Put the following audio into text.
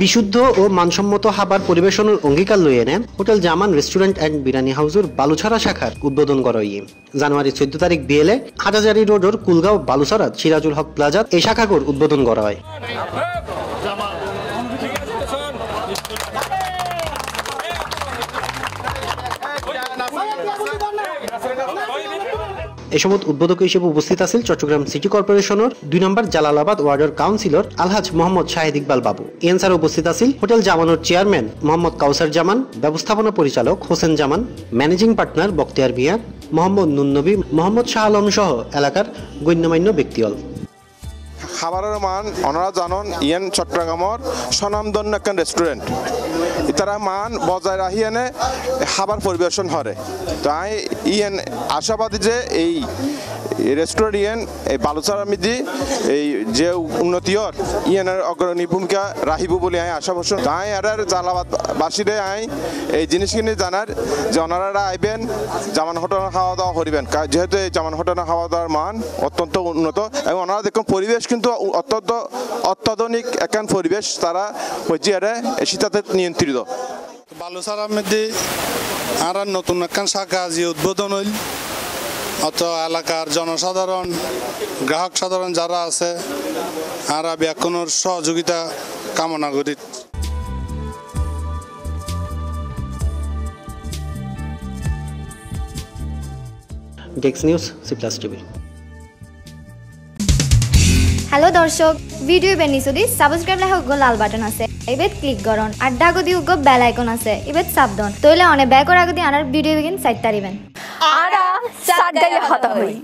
বিশুদ্ধ ও মানসম্মত খাবার পরিবেশনের অঙ্গীকার লই এনে hotel Zaman restaurant and biryani হাউসের বালুছড়া শাখার উদ্বোধন করা ইয়ে জানুয়ারি চোদ্দ তারিখ বিয়েলে হাটাজারি রোডের কুলগাঁও বালুছড়া সিরাজুল হক প্লাজাত এই শাখাকর উদ্বোধন করা হয় সময় উদ্বোধক হিসেবে উপস্থিত আছেন চট্টগ্রাম সিটি কর্পোরেশনের দুই নম্বর জালালাবাদ ওয়ার্ডের কাউন্সিলর আলহাজ মোহাম্মদ শাহিদ ইকবাল বাবু। এনসার উপস্থিত আছেন হোটেল জামানোর চেয়ারম্যান মোহাম্মদ কাউসার জামান, ব্যবস্থাপনা পরিচালক হোসেন জামান, ম্যানেজিং পার্টনার বক্তিয়ার মিয়া, মোহাম্মদ নুননবী মোহাম্মদ শাহ আলম সহ এলাকার গণ্যমান্য ব্যক্তিগল খাবারের মান ওনারা জানন, ইয়েন চট্টগ্রামর স্বনামধন্য একখান রেস্টুরেন্ট তারা মান বজায় এনে খাবার পরিবেশন করে তো আমি ইয়েন আশাবাদী যে এই রেস্টুরেন্ট ইয়েন এই বালুচার মিদি এই যে উন্নতি হর ইয়েনের অগ্রণী ভূমিকা রাখিব বলে আমি আশা পোষণ তাই এরার জালাবাদ বাসীরে আই এই জিনিসখিনি জানার যে ওনারা আইবেন, জামান হোটেল খাওয়া দাওয়া করিবেন। যেহেতু এই জামান হোটেল খাওয়া দাওয়ার মান অত্যন্ত উন্নত এবং ওনারা দেখুন পরিবেশ কিন্তু অত্যন্ত অত্যাধুনিক একখান পরিবেশ তারা হচ্ছে এরা শীতাতে নিয়ন্ত্রিত। বালুসারার মধ্যে আর নতুন একখান শাখা আজি উদ্বোধন হইল। অত এলাকার জনসাধারণ গ্রাহক সাধারণ যারা আছে আর ব্যাকুণর সহযোগিতা কামনা করি। ডেক্স news C plus TV hello দর্শক। ভিডিও বেনিসুদি সাবস্ক্রাইব লেখা উগ্র লাল বাটন আছে। এবেত ক্লিক করন। আড্ডা গদি উগ্র বেল আইকন আছে। এবেত সাবধান তইলে অনেক ব্যাকর আগদি আনার ভিডিও বিগিন সাইট তারিবেন আরা साथ गई हाथ हुई